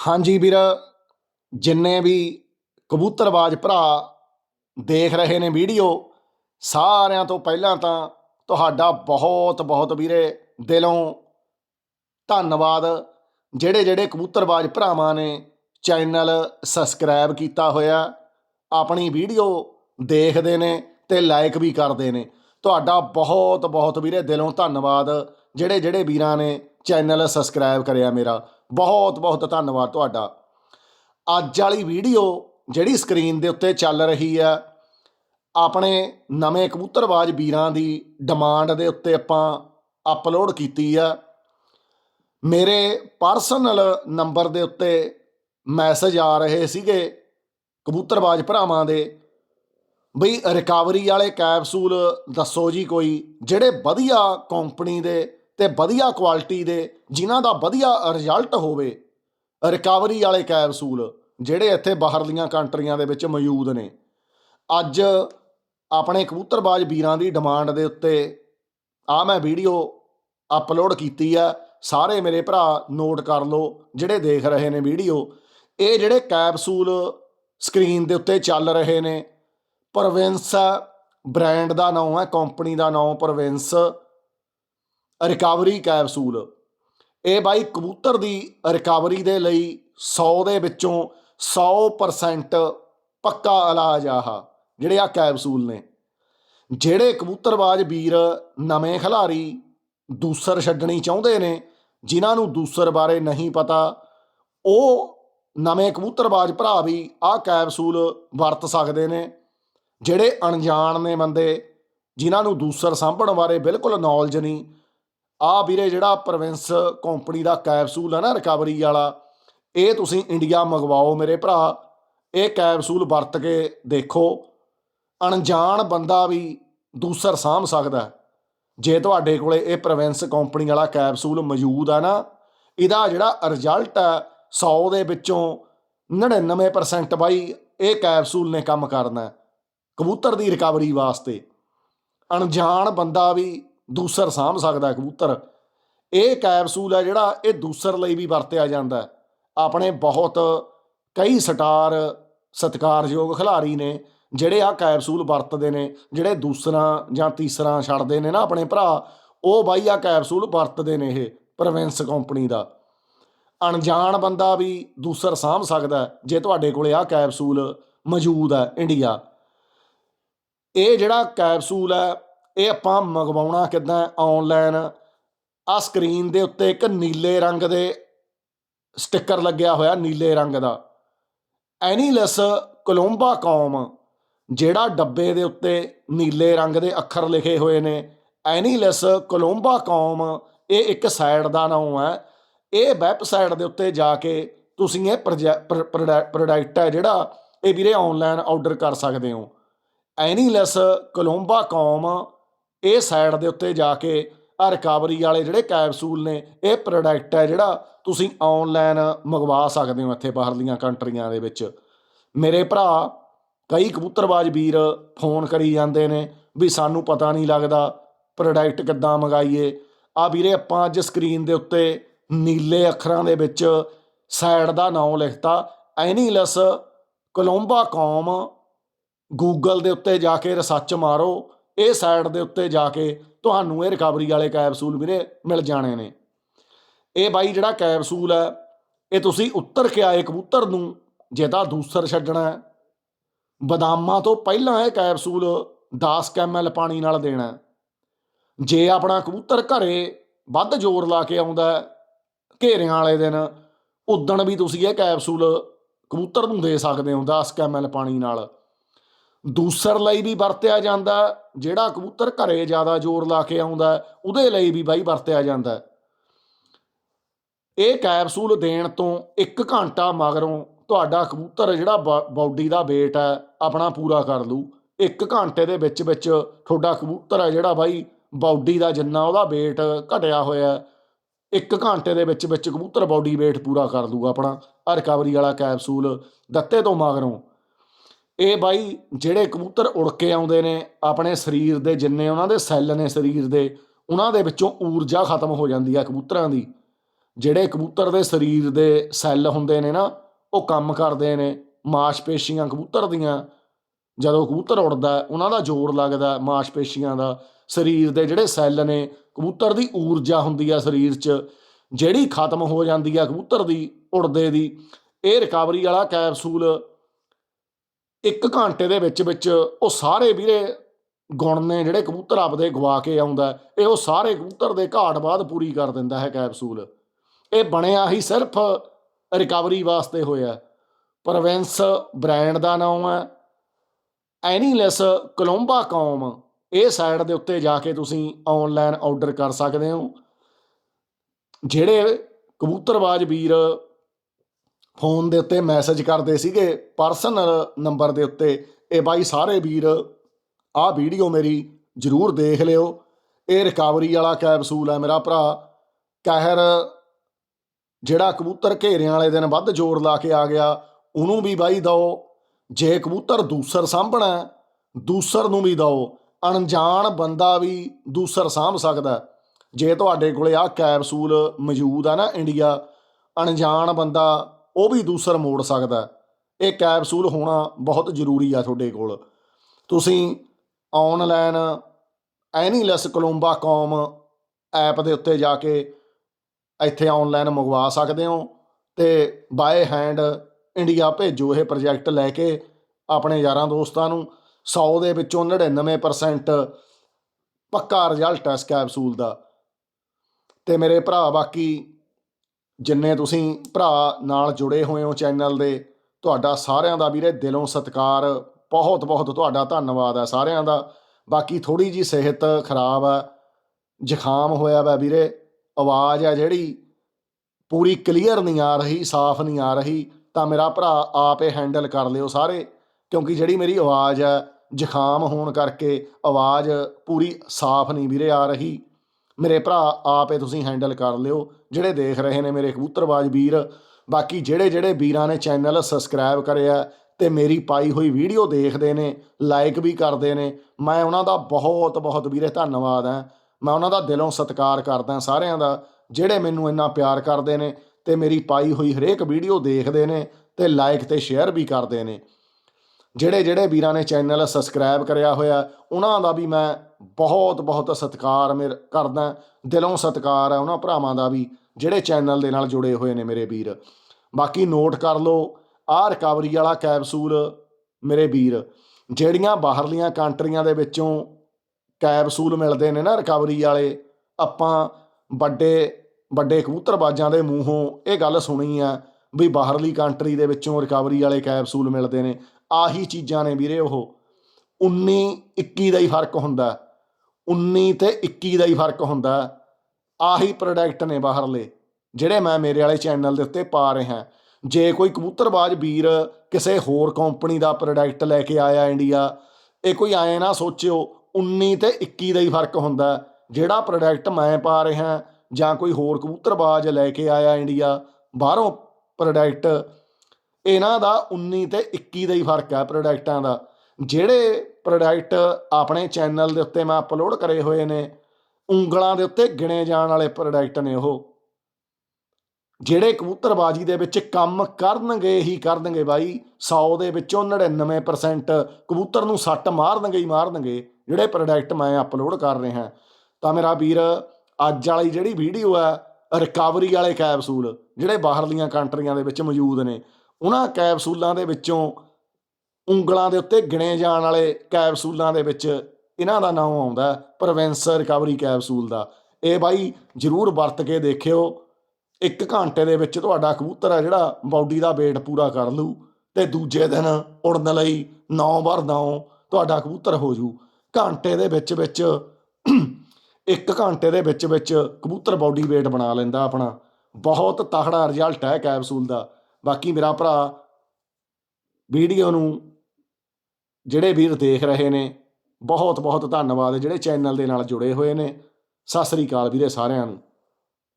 ਹਾਂਜੀ ਵੀਰ, ਜਿੰਨੇ ਵੀ ਕਬੂਤਰਬਾਜ਼ ਭਰਾ ਦੇਖ ਰਹੇ ਨੇ ਵੀਡੀਓ, ਸਾਰਿਆਂ ਤੋਂ ਪਹਿਲਾਂ ਤਾਂ ਤੁਹਾਡਾ ਬਹੁਤ ਬਹੁਤ ਵੀਰੇ ਦਿਲੋਂ ਧੰਨਵਾਦ। ਜਿਹੜੇ ਜਿਹੜੇ ਕਬੂਤਰਬਾਜ਼ ਭਰਾਵਾਂ ਨੇ ਚੈਨਲ ਸਬਸਕ੍ਰਾਈਬ ਕੀਤਾ ਹੋਇਆ, ਆਪਣੀ ਵੀਡੀਓ ਦੇਖਦੇ ਨੇ ਤੇ ਲਾਈਕ ਵੀ ਕਰਦੇ ਨੇ। ਤੁਹਾਡਾ ਬਹੁਤ ਬਹੁਤ ਵੀਰੇ ਦਿਲੋਂ ਧੰਨਵਾਦ। ਜਿਹੜੇ ਜਿਹੜੇ ਵੀਰਾਂ ਨੇ ਚੈਨਲ ਸਬਸਕ੍ਰਾਈਬ ਕਰਿਆ ਮੇਰਾ ਬਹੁਤ ਬਹੁਤ ਧੰਨਵਾਦ ਤੁਹਾਡਾ। ਅੱਜ ਵਾਲੀ ਵੀਡੀਓ ਜਿਹੜੀ ਸਕਰੀਨ ਦੇ ਉੱਤੇ ਚੱਲ ਰਹੀ ਆ, ਆਪਣੇ ਨਵੇਂ ਕਬੂਤਰਬਾਜ਼ ਵੀਰਾਂ ਦੀ ਡਿਮਾਂਡ ਦੇ ਉੱਤੇ ਆਪਾਂ ਅਪਲੋਡ ਕੀਤੀ ਆ। ਮੇਰੇ ਪਰਸਨਲ ਨੰਬਰ ਦੇ ਉੱਤੇ ਮੈਸੇਜ ਆ ਰਹੇ ਸੀਗੇ ਕਬੂਤਰਬਾਜ਼ ਭਰਾਵਾਂ ਦੇ, ਬਈ ਰਿਕਵਰੀ ਵਾਲੇ ਕੈਪਸੂਲ ਦੱਸੋ ਜੀ ਕੋਈ, ਜਿਹੜੇ ਵਧੀਆ ਕੰਪਨੀ ਦੇ ਤੇ ਵਧੀਆ ਕੁਆਲਿਟੀ ਦੇ, ਜਿਨ੍ਹਾਂ ਦਾ ਵਧੀਆ ਰਿਜ਼ਲਟ ਹੋਵੇ ਰਿਕਵਰੀ ਵਾਲੇ ਕੈਪਸੂਲ ਜਿਹੜੇ ਇੱਥੇ ਬਾਹਰਲੀਆਂ ਕੰਟਰੀਆਂ ਦੇ ਵਿੱਚ ਮੌਜੂਦ ਨੇ। ਅੱਜ ਆਪਣੇ ਕਬੂਤਰਬਾਜ਼ ਵੀਰਾਂ ਦੀ ਡਿਮਾਂਡ ਦੇ ਉੱਤੇ ਆ ਮੈਂ ਵੀਡੀਓ ਅਪਲੋਡ ਕੀਤੀ ਆ। ਸਾਰੇ ਮੇਰੇ ਭਰਾ ਨੋਟ ਕਰ ਲਓ, ਜਿਹੜੇ ਦੇਖ ਰਹੇ ਨੇ ਵੀਡੀਓ ਇਹ ਜਿਹੜੇ ਕੈਪਸੂਲ ਸਕਰੀਨ ਦੇ ਉੱਤੇ ਚੱਲ ਰਹੇ ਨੇ, ਪ੍ਰੋਵਿੰਸ ਬ੍ਰਾਂਡ ਦਾ ਨਾਮ ਹੈ ਕੰਪਨੀ ਦਾ ਨਾਮ ਪ੍ਰੋਵਿੰਸ। Recovery capsule. ਇਹ ਬਾਈ ਕਬੂਤਰ ਦੀ ਰਿਕਵਰੀ ਦੇ ਲਈ 100 ਦੇ ਵਿੱਚੋਂ 100% ਪੱਕਾ ਇਲਾਜ ਆਹ, ਜਿਹੜੇ ਆ ਕੈਪਸੂਲ ਨੇ। ਜਿਹੜੇ ਕਬੂਤਰਬਾਜ਼ ਵੀਰ ਨਵੇਂ ਖਿਲਾੜੀ ਦੂਸਰ ਛੱਡਣੀ ਚਾਹੁੰਦੇ ਨੇ, ਜਿਨ੍ਹਾਂ ਨੂੰ ਦੂਸਰ ਬਾਰੇ ਨਹੀਂ ਪਤਾ, ਉਹ ਨਵੇਂ ਕਬੂਤਰਬਾਜ਼ ਭਰਾ ਵੀ ਆਹ ਕੈਪਸੂਲ ਵਰਤ ਸਕਦੇ ਨੇ। ਜਿਹੜੇ ਅਣਜਾਣ ਨੇ ਬੰਦੇ, ਜਿਨ੍ਹਾਂ ਨੂੰ ਦੂਸਰ ਸਾਂਭਣ ਬਾਰੇ ਬਿਲਕੁਲ ਨੌਲੇਜ ਨਹੀਂ ਆ ਵੀਰੇ ਜਿਹੜਾ ਪ੍ਰੋਵਿੰਸ ਕੰਪਨੀ ਦਾ ਕੈਪਸੂਲ ਹੈ ਨਾ ਰਿਕਵਰੀ ਵਾਲਾ, ਇਹ ਤੁਸੀਂ ਇੰਡੀਆ ਮੰਗਵਾਓ ਮੇਰੇ ਭਰਾ। ਇਹ ਕੈਪਸੂਲ ਵਰਤ ਕੇ ਦੇਖੋ। ਅਣਜਾਣ ਬੰਦਾ ਵੀ ਦੂਸਰ ਸਾਂਭ ਸਕਦਾ ਜੇ ਤੁਹਾਡੇ ਕੋਲੇ ਇਹ ਪ੍ਰੋਵਿੰਸ ਕੰਪਨੀ ਵਾਲਾ ਕੈਪਸੂਲ ਮੌਜੂਦ ਆ ਨਾ, ਇਹਦਾ ਜਿਹੜਾ ਰਿਜ਼ਲਟ ਹੈ 100 ਦੇ ਵਿੱਚੋਂ 99% ਬਾਈ ਇਹ ਕੈਪਸੂਲ ਨੇ ਕੰਮ ਕਰਨਾ ਕਬੂਤਰ ਦੀ ਰਿਕਵਰੀ ਵਾਸਤੇ। ਅਣਜਾਣ ਬੰਦਾ ਵੀ ਦੂਸਰ ਸਾਂਭ ਸਕਦਾ ਕਬੂਤਰ। ਇਹ ਕੈਪਸੂਲ ਹੈ ਜਿਹੜਾ ਇਹ ਦੂਸਰ ਲਈ ਵੀ ਵਰਤਿਆ ਜਾਂਦਾ ਆਪਣੇ ਬਹੁਤ ਕਈ ਸਟਾਰ ਸਤਿਕਾਰਯੋਗ ਖਿਡਾਰੀ ਨੇ ਜਿਹੜੇ ਆ ਕੈਪਸੂਲ ਵਰਤਦੇ ਨੇ, ਜਿਹੜੇ ਦੂਸਰਾ ਜਾਂ ਤੀਸਰਾ ਛੱਡਦੇ ਨੇ ਨਾ ਆਪਣੇ ਭਰਾ, ਉਹ ਬਾਈ ਆ ਕੈਪਸੂਲ ਵਰਤਦੇ ਨੇ ਇਹ ਪ੍ਰੋਵਿੰਸ ਕੰਪਨੀ ਦਾ। ਅਣਜਾਣ ਬੰਦਾ ਵੀ ਦੂਸਰ ਸਾਂਭ ਸਕਦਾ ਜੇ ਤੁਹਾਡੇ ਕੋਲੇ ਆ ਕੈਪਸੂਲ ਮੌਜੂਦ ਹੈ ਇੰਡੀਆ। ਇਹ ਜਿਹੜਾ ਕੈਪਸੂਲ ਹੈ ਇਹ ਆਪਾਂ ਮੰਗਵਾਉਣਾ ਕਿੱਦਾਂ ਆਨਲਾਈਨ ਆ ਸਕਰੀਨ ਦੇ ਉੱਤੇ ਇੱਕ ਨੀਲੇ ਰੰਗ ਦੇ ਸਟicker ਲੱਗਿਆ ਹੋਇਆ, ਨੀਲੇ ਰੰਗ ਦਾ। ਐਨੀਲਸ ਕੋਲੰਬਾ ਕੌਮ ਜਿਹੜਾ ਡੱਬੇ ਦੇ ਉੱਤੇ ਨੀਲੇ ਰੰਗ ਦੇ ਅੱਖਰ ਲਿਖੇ ਹੋਏ ਨੇ। ਐਨੀਲਸ ਕੋਲੰਬਾ ਕੌਮ ਇਹ ਇੱਕ ਸਾਈਟ ਦਾ ਨਾਮ ਹੈ। ਇਹ ਵੈਬਸਾਈਟ ਦੇ ਉੱਤੇ ਜਾ ਕੇ ਤੁਸੀਂ ਇਹ ਪ੍ਰੋਡਕਟ ਹੈ ਜਿਹੜਾ ਇਹ ਵੀਰੇ ਆਨਲਾਈਨ ਆਰਡਰ ਕਰ ਸਕਦੇ ਹੋ। ਐਨੀਲਸ ਕੋਲੰਬਾ ਕੌਮ ਇਹ ਸਾਈਡ ਦੇ ਉੱਤੇ ਜਾ ਕੇ ਆ ਰਿਕਵਰੀ ਵਾਲੇ ਜਿਹੜੇ ਕੈਪਸੂਲ ਨੇ, ਇਹ ਪ੍ਰੋਡਕਟ ਹੈ ਜਿਹੜਾ ਤੁਸੀਂ ਆਨਲਾਈਨ ਮੰਗਵਾ ਸਕਦੇ ਹੋ ਇੱਥੇ ਬਾਹਰਲੀਆਂ ਕੰਟਰੀਆਂ ਦੇ ਵਿੱਚ। ਮੇਰੇ ਭਰਾ, ਕਈ ਕਬੂਤਰਬਾਜ਼ ਵੀਰ ਫੋਨ ਕਰੀ ਜਾਂਦੇ ਨੇ ਵੀ ਸਾਨੂੰ ਪਤਾ ਨਹੀਂ ਲੱਗਦਾ ਪ੍ਰੋਡਕਟ ਕਿੱਦਾਂ ਮੰਗਾਈਏ। ਆ ਵੀਰੇ, ਆਪਾਂ ਅੱਜ ਸਕਰੀਨ ਦੇ ਉੱਤੇ ਨੀਲੇ ਅੱਖਰਾਂ ਦੇ ਵਿੱਚ ਸਾਈਡ ਦਾ ਨਾਮ ਲਿਖਤਾ ਐਨੀਲਸ ਕੋਲੰਬਾ ਕੌਮ ਗੂਗਲ ਦੇ ਉੱਤੇ ਜਾ ਕੇ ਰਿਸਰਚ ਮਾਰੋ ਇਹ ਸਾਈਡ ਦੇ ਉੱਤੇ ਜਾ ਕੇ ਤੁਹਾਨੂੰ ਇਹ ਰਿਕਵਰੀ ਵਾਲੇ ਕੈਪਸੂਲ ਵੀਰੇ ਮਿਲ ਜਾਣੇ ਨੇ। ਇਹ ਬਾਈ ਜਿਹੜਾ ਕੈਪਸੂਲ ਹੈ, ਇਹ ਤੁਸੀਂ ਉੱਤਰ ਕੇ ਆਏ ਕਬੂਤਰ ਨੂੰ, ਜੇ ਤਾਂ ਦੂਸਰ ਛੱਡਣਾ ਹੈ। ਬਦਾਮਾਂ ਤੋਂ ਪਹਿਲਾਂ ਇਹ ਕੈਪਸੂਲ 10 ml ਪਾਣੀ ਨਾਲ ਦੇਣਾ ਜੇ ਆਪਣਾ ਕਬੂਤਰ ਘਰੇ ਵੱਧ ਜ਼ੋਰ ਲਾ ਕੇ ਆਉਂਦਾ ਘੇਰਿਆਂ ਵਾਲੇ ਦਿਨ, ਉਦਣ ਵੀ ਤੁਸੀਂ ਇਹ ਕੈਪਸੂਲ ਕਬੂਤਰ ਨੂੰ ਦੇ ਸਕਦੇ ਹੋ 10 ml ਪਾਣੀ ਨਾਲ। ਦੂਸਰ ਲਈ ਵੀ ਵਰਤਿਆ ਜਾਂਦਾ ਜਿਹੜਾ ਕਬੂਤਰ ਘਰੇ ਜ਼ਿਆਦਾ ਜ਼ੋਰ ਲਾ ਕੇ ਆਉਂਦਾ ਉਹਦੇ ਲਈ ਵੀ ਬਾਈ ਵਰਤਿਆ ਜਾਂਦਾ ਇਹ ਕੈਪਸੂਲ ਦੇਣ ਤੋਂ 1 ਘੰਟਾ ਮਗਰੋਂ ਤੁਹਾਡਾ ਕਬੂਤਰ ਜਿਹੜਾ ਬਾਡੀ ਦਾ weight ਹੈ, ਆਪਣਾ ਪੂਰਾ ਕਰ ਲੂ 1 ਘੰਟੇ ਦੇ ਵਿੱਚ ਵਿੱਚ ਤੁਹਾਡਾ ਕਬੂਤਰ ਹੈ ਜਿਹੜਾ ਬਾਈ ਬਾਡੀ ਦਾ ਜਿੰਨਾ ਉਹਦਾ weight ਘਟਿਆ ਹੋਇਆ ਇੱਕ ਘੰਟੇ ਦੇ ਵਿੱਚ ਵਿੱਚ ਕਬੂਤਰ ਬਾਡੀ weight ਪੂਰਾ ਕਰ ਲੂਗਾ ਆਪਣਾ। ਆ ਰਿਕਵਰੀ ਵਾਲਾ ਕੈਪਸੂਲ ਦਿੱਤੇ ਤੋਂ ਮਗਰੋਂ ਇਹ ਬਾਈ ਜਿਹੜੇ ਕਬੂਤਰ ਉੜ ਕੇ ਆਉਂਦੇ ਨੇ ਆਪਣੇ ਸਰੀਰ ਦੇ ਜਿੰਨੇ ਉਹਨਾਂ ਦੇ ਸੈੱਲ ਨੇ ਸਰੀਰ ਦੇ, ਉਹਨਾਂ ਦੇ ਵਿੱਚੋਂ ਊਰਜਾ ਖਤਮ ਹੋ ਜਾਂਦੀ ਆ ਕਬੂਤਰਾਂ ਦੀ। ਜਿਹੜੇ ਕਬੂਤਰ ਦੇ ਸਰੀਰ ਦੇ ਸੈੱਲ ਹੁੰਦੇ ਨੇ ਨਾ, ਉਹ ਕੰਮ ਕਰਦੇ ਨੇ ਮਾਸਪੇਸ਼ੀਆਂ ਕਬੂਤਰ ਦੀਆਂ। ਜਦੋਂ ਕਬੂਤਰ ਉੱਡਦਾ ਉਹਨਾਂ ਦਾ ਜ਼ੋਰ ਲੱਗਦਾ ਮਾਸਪੇਸ਼ੀਆਂ ਦਾ। ਸਰੀਰ ਦੇ ਜਿਹੜੇ ਸੈੱਲ ਨੇ, ਕਬੂਤਰ ਦੀ ਊਰਜਾ ਹੁੰਦੀ ਆ ਸਰੀਰ 'ਚ। ਜਿਹੜੀ ਖਤਮ ਹੋ ਜਾਂਦੀ ਆ ਕਬੂਤਰ ਦੀ, ਉੜਦੇ ਦੀ। ਇਹ ਰਿਕਵਰੀ ਵਾਲਾ ਕੈਪਸੂਲ ਇੱਕ ਘੰਟੇ ਦੇ ਵਿੱਚ ਵਿੱਚ ਉਹ ਸਾਰੇ ਵੀਰੇ ਗੁਣ ਨੇ ਜਿਹੜੇ ਕਬੂਤਰ ਆਪਦੇ ਗਵਾ ਕੇ ਆਉਂਦਾ ਇਹ ਉਹ ਸਾਰੇ ਕਬੂਤਰ ਦੇ ਘਾਟ ਬਾਅਦ ਪੂਰੀ ਕਰ ਦਿੰਦਾ ਹੈ ਕੈਪਸੂਲ। ਇਹ ਬਣਿਆ ਹੀ ਸਿਰਫ ਰਿਕਵਰੀ ਵਾਸਤੇ ਹੋਇਆ ਪ੍ਰੋਵੈਂਸ ਬ੍ਰਾਂਡ ਦਾ ਨਾਮ ਹੈ, ਐਨੀਲੈਸ ਕੋਲੰਬਾ ਕੌਮ, ਇਹ ਸਾਈਟ ਦੇ ਉੱਤੇ ਜਾ ਕੇ ਤੁਸੀਂ ਆਨਲਾਈਨ ਆਰਡਰ ਕਰ ਸਕਦੇ ਹੋ। ਜਿਹੜੇ ਕਬੂਤਰਬਾਜ਼ ਵੀਰ ਫੋਨ ਦੇ ਉੱਤੇ ਮੈਸੇਜ ਕਰਦੇ ਸੀਗੇ ਪਰਸਨਲ ਨੰਬਰ ਦੇ ਉੱਤੇ, ਇਹ ਬਾਈ ਸਾਰੇ ਵੀਰ, ਆਹ ਵੀਡੀਓ ਮੇਰੀ ਜਰੂਰ ਦੇਖ ਲਿਓ। ਇਹ ਰਿਕਵਰੀ ਵਾਲਾ ਕੈਪਸੂਲ ਹੈ ਮੇਰਾ ਭਰਾ। ਕਹਿਰ ਜਿਹੜਾ ਕਬੂਤਰ ਘੇਰਿਆਂ ਵਾਲੇ ਦਿਨ ਵੱਧ ਜ਼ੋਰ ਲਾ ਕੇ ਆ ਗਿਆ, ਉਹਨੂੰ ਵੀ ਬਾਈ ਦਿਓ। ਜੇ ਕਬੂਤਰ ਦੂਸਰ ਸਾਂਭਣਾ ਦੂਸਰ ਨੂੰ ਵੀ ਦਿਓ। ਅਣਜਾਣ ਬੰਦਾ ਵੀ ਦੂਸਰ ਸਾਂਭ ਸਕਦਾ ਜੇ ਤੁਹਾਡੇ ਕੋਲੇ ਆ ਕੈਪਸੂਲ ਮੌਜੂਦ ਆ ਨਾ ਇੰਡੀਆ ਅਣਜਾਣ ਬੰਦਾ ਉਹ ਵੀ ਦੂਸਰ ਮੋੜ ਸਕਦਾ ਇਹ ਕੈਪਸੂਲ ਹੋਣਾ ਬਹੁਤ ਜ਼ਰੂਰੀ ਆ ਤੁਹਾਡੇ ਕੋਲ। ਤੁਸੀਂ ਆਨਲਾਈਨ ਐਨੀਲੈਸ ਕਲੋਂਬਾ ਕੌਮ ਐਪ ਦੇ ਉੱਤੇ ਜਾ ਕੇ ਇੱਥੇ ਆਨਲਾਈਨ ਮੰਗਵਾ ਸਕਦੇ ਹੋ ਤੇ ਬਾਏ ਹੈਂਡ ਇੰਡੀਆ ਭੇਜੋ ਇਹ ਪ੍ਰੋਜੈਕਟ ਲੈ ਕੇ ਆਪਣੇ ਯਾਰਾਂ ਦੋਸਤਾਂ ਨੂੰ। 100 ਦੇ ਵਿੱਚੋਂ 99% ਪੱਕਾ ਰਿਜ਼ਲਟ ਹੈ ਇਸ ਕੈਪਸੂਲ ਦਾ। ਤੇ ਮੇਰੇ ਭਰਾ ਬਾਕੀ ਜਿੰਨੇ ਤੁਸੀਂ ਭਰਾ ਨਾਲ ਜੁੜੇ ਹੋਏ ਹੋ ਚੈਨਲ ਦੇ, ਤੁਹਾਡਾ ਸਾਰਿਆਂ ਦਾ ਵੀਰੇ ਦਿਲੋਂ ਸਤਿਕਾਰ, ਬਹੁਤ ਬਹੁਤ ਤੁਹਾਡਾ ਧੰਨਵਾਦ ਹੈ ਸਾਰਿਆਂ ਦਾ। ਬਾਕੀ ਥੋੜੀ ਜੀ ਸਿਹਤ ਖਰਾਬ ਹੈ, ਜ਼ੁਕਾਮ ਹੋਇਆ ਵਾ ਵੀਰੇ, ਆਵਾਜ਼ ਹੈ ਜਿਹੜੀ ਪੂਰੀ ਕਲੀਅਰ ਨਹੀਂ ਆ ਰਹੀ, ਸਾਫ਼ ਨਹੀਂ ਆ ਰਹੀ, ਤਾਂ ਮੇਰਾ ਭਰਾ ਆਪ ਇਹ ਹੈਂਡਲ ਕਰ ਲਿਓ ਸਾਰੇ, ਕਿਉਂਕਿ ਜਿਹੜੀ ਮੇਰੀ ਆਵਾਜ਼ ਹੈ, ਜ਼ੁਕਾਮ ਹੋਣ ਕਰਕੇ ਆਵਾਜ਼ ਪੂਰੀ ਸਾਫ਼ ਨਹੀਂ ਵੀਰੇ ਆ ਰਹੀ। ਮੇਰੇ ਭਰਾ, ਆਪੇ ਤੁਸੀਂ ਹੈਂਡਲ ਕਰ ਲਿਓ। ਜਿਹੜੇ ਦੇਖ ਰਹੇ ਨੇ ਮੇਰੇ ਕਬੂਤਰਬਾਜ਼ ਵੀਰ, ਬਾਕੀ ਜਿਹੜੇ ਜਿਹੜੇ ਵੀਰਾਂ ਨੇ ਚੈਨਲ ਸਬਸਕ੍ਰਾਈਬ ਕਰਿਆ ਤੇ ਮੇਰੀ ਪਾਈ ਹੋਈ ਵੀਡੀਓ ਦੇਖਦੇ ਨੇ ਲਾਈਕ ਵੀ ਕਰਦੇ ਨੇ, ਮੈਂ ਉਹਨਾਂ ਦਾ ਬਹੁਤ ਬਹੁਤ ਵੀਰੇ ਧੰਨਵਾਦ ਹੈ। ਮੈਂ ਉਹਨਾਂ ਦਾ ਦਿਲੋਂ ਸਤਿਕਾਰ ਕਰਦਾ ਸਾਰਿਆਂ ਦਾ, ਜਿਹੜੇ ਮੈਨੂੰ ਇੰਨਾ ਪਿਆਰ ਕਰਦੇ ਨੇ ਤੇ ਮੇਰੀ ਪਾਈ ਹੋਈ ਹਰੇਕ ਵੀਡੀਓ ਦੇਖਦੇ ਨੇ ਤੇ ਲਾਈਕ ਤੇ ਸ਼ੇਅਰ ਵੀ ਕਰਦੇ ਨੇ। ਜਿਹੜੇ ਜਿਹੜੇ ਵੀਰਾਂ ਨੇ ਚੈਨਲ ਸਬਸਕ੍ਰਾਈਬ ਕਰਿਆ ਹੋਇਆ, ਉਹਨਾਂ ਦਾ ਵੀ ਮੈਂ ਬਹੁਤ ਬਹੁਤ ਸਤਿਕਾਰ ਮੇਰ ਕਰਦਾ, ਦਿਲੋਂ ਸਤਿਕਾਰ ਹੈ ਉਹਨਾਂ ਭਰਾਵਾਂ ਦਾ ਵੀ, ਜਿਹੜੇ ਚੈਨਲ ਦੇ ਨਾਲ ਜੁੜੇ ਹੋਏ ਨੇ ਮੇਰੇ ਵੀਰ। ਬਾਕੀ ਨੋਟ ਕਰ ਲਓ, ਆਹ ਰਿਕਵਰੀ ਵਾਲਾ ਕੈਪਸੂਲ ਮੇਰੇ ਵੀਰ, ਜਿਹੜੀਆਂ ਬਾਹਰਲੀਆਂ ਕੰਟਰੀਆਂ ਦੇ ਵਿੱਚੋਂ ਕੈਪਸੂਲ ਮਿਲਦੇ ਨੇ ਨਾ ਰਿਕਵਰੀ ਵਾਲੇ, ਆਪਾਂ ਵੱਡੇ ਵੱਡੇ ਕਬੂਤਰਬਾਜ਼ਾਂ ਦੇ ਮੂੰਹੋਂ ਇਹ ਗੱਲ ਸੁਣੀ ਆ ਵੀ ਬਾਹਰਲੀ ਕੰਟਰੀ ਦੇ ਵਿੱਚੋਂ ਰਿਕਵਰੀ ਵਾਲੇ ਕੈਪਸੂਲ ਮਿਲਦੇ ਨੇ। ਆਹੀ ਚੀਜ਼ਾਂ ਨੇ ਵੀਰੇ ਉਹ। 19 21 ਦਾ ਹੀ ਫ਼ਰਕ ਹੁੰਦਾ। 19 ਤੇ 21 ਦਾ ਹੀ ਫ਼ਰਕ ਹੁੰਦਾ। ਆਹੀ ਪ੍ਰੋਡਕਟ ਨੇ ਬਾਹਰਲੇ, ਜਿਹੜੇ ਮੈਂ ਮੇਰੇ ਵਾਲੇ ਚੈਨਲ ਦੇ ਉੱਤੇ ਪਾ ਰਿਹਾ। ਜੇ ਕੋਈ ਕਬੂਤਰਬਾਜ਼ ਵੀਰ ਕਿਸੇ ਹੋਰ ਕੰਪਨੀ ਦਾ ਪ੍ਰੋਡਕਟ ਲੈ ਕੇ ਆਇਆ ਇੰਡੀਆ ਇਹ ਕੋਈ ਐ ਨਾ ਸੋਚਿਓ 19 ਤੇ 21 ਦਾ ਹੀ ਫ਼ਰਕ ਹੁੰਦਾ। ਜਿਹੜਾ ਪ੍ਰੋਡਕਟ ਮੈਂ ਪਾ ਰਿਹਾ ਜਾਂ ਕੋਈ ਹੋਰ ਕਬੂਤਰਬਾਜ਼ ਲੈ ਕੇ ਆਇਆ ਇੰਡੀਆ ਬਾਹਰੋਂ ਪ੍ਰੋਡਕਟ ਇਹਨਾਂ ਦਾ 19 ਤੇ 21 ਦਾ ਹੀ ਫ਼ਰਕ ਹੈ ਪ੍ਰੋਡਕਟਾਂ ਦਾ। ਜਿਹੜੇ ਪ੍ਰੋਡਕਟ ਆਪਣੇ ਚੈਨਲ ਦੇ ਉੱਤੇ ਮੈਂ ਅਪਲੋਡ ਕਰੇ ਹੋਏ ਨੇ, ਉਂਗਲਾਂ ਦੇ ਉੱਤੇ ਗਿਣੇ ਜਾਣ ਵਾਲੇ ਪ੍ਰੋਡਕਟ ਨੇ ਉਹ। ਜਿਹੜੇ ਕਬੂਤਰਬਾਜੀ ਦੇ ਵਿੱਚ ਕੰਮ ਕਰਨਗੇ, ਹੀ ਕਰਨਗੇ ਬਾਈ 100 ਦੇ ਵਿੱਚੋਂ 99% ਕਬੂਤਰ ਨੂੰ ਸੱਟ ਮਾਰਨਗੇ ਹੀ ਮਾਰਨਗੇ, ਜਿਹੜੇ ਪ੍ਰੋਡਕਟ ਮੈਂ ਅਪਲੋਡ ਕਰ ਰਿਹਾ। ਤਾਂ ਮੇਰਾ ਵੀਰ, ਅੱਜ ਵਾਲੀ ਜਿਹੜੀ ਵੀਡੀਓ ਹੈ ਰਿਕਵਰੀ ਵਾਲੇ ਕੈਪਸੂਲ ਜਿਹੜੇ ਬਾਹਰਲੀਆਂ ਕੰਟਰੀਆਂ ਦੇ ਵਿੱਚ ਮੌਜੂਦ ਨੇ ਉਹਨਾਂ ਕੈਪਸੂਲਾਂ ਦੇ ਵਿੱਚੋਂ ਉਂਗਲਾਂ ਦੇ ਉੱਤੇ ਗਿਣੇ ਜਾਣ ਵਾਲੇ ਕੈਪਸੂਲਾਂ ਦੇ ਵਿੱਚ ਇਹਨਾਂ ਦਾ ਨਾਮ ਆਉਂਦਾ ਪ੍ਰੋਵੈਂਸ ਰਿਕਵਰੀ ਕੈਪਸੂਲ ਦਾ। ਇਹ ਬਾਈ ਜਰੂਰ ਵਰਤ ਕੇ ਦੇਖਿਓ। ਇੱਕ ਘੰਟੇ ਦੇ ਵਿੱਚ ਤੁਹਾਡਾ ਕਬੂਤਰ ਹੈ ਜਿਹੜਾ ਬਾਡੀ ਦਾ weight ਪੂਰਾ ਕਰ ਲੂ ਤੇ ਦੂਜੇ ਦਿਨ ਉੜਨ ਲਈ 9 ਵਾਰ 9 ਤੁਹਾਡਾ ਕਬੂਤਰ ਹੋ ਜੂ। ਘੰਟੇ ਦੇ ਵਿੱਚ ਵਿੱਚ ਇੱਕ ਘੰਟੇ ਦੇ ਵਿੱਚ ਵਿੱਚ ਕਬੂਤਰ ਬਾਡੀ weight ਬਣਾ ਲੈਂਦਾ ਆਪਣਾ। ਬਹੁਤ ਤਕੜਾ ਰਿਜ਼ਲਟ ਹੈ ਕੈਪਸੂਲ ਦਾ। ਬਾਕੀ ਮੇਰਾ ਭਰਾ ਵੀਡੀਓ ਨੂੰ ਜਿਹੜੇ ਵੀਰ ਦੇਖ ਰਹੇ ਨੇ ਬਹੁਤ ਬਹੁਤ ਧੰਨਵਾਦ। ਜਿਹੜੇ ਚੈਨਲ ਦੇ ਨਾਲ ਜੁੜੇ ਹੋਏ ਨੇ, ਸਤਿ ਸ੍ਰੀ ਅਕਾਲ ਵੀਰੇ ਸਾਰਿਆਂ ਨੂੰ।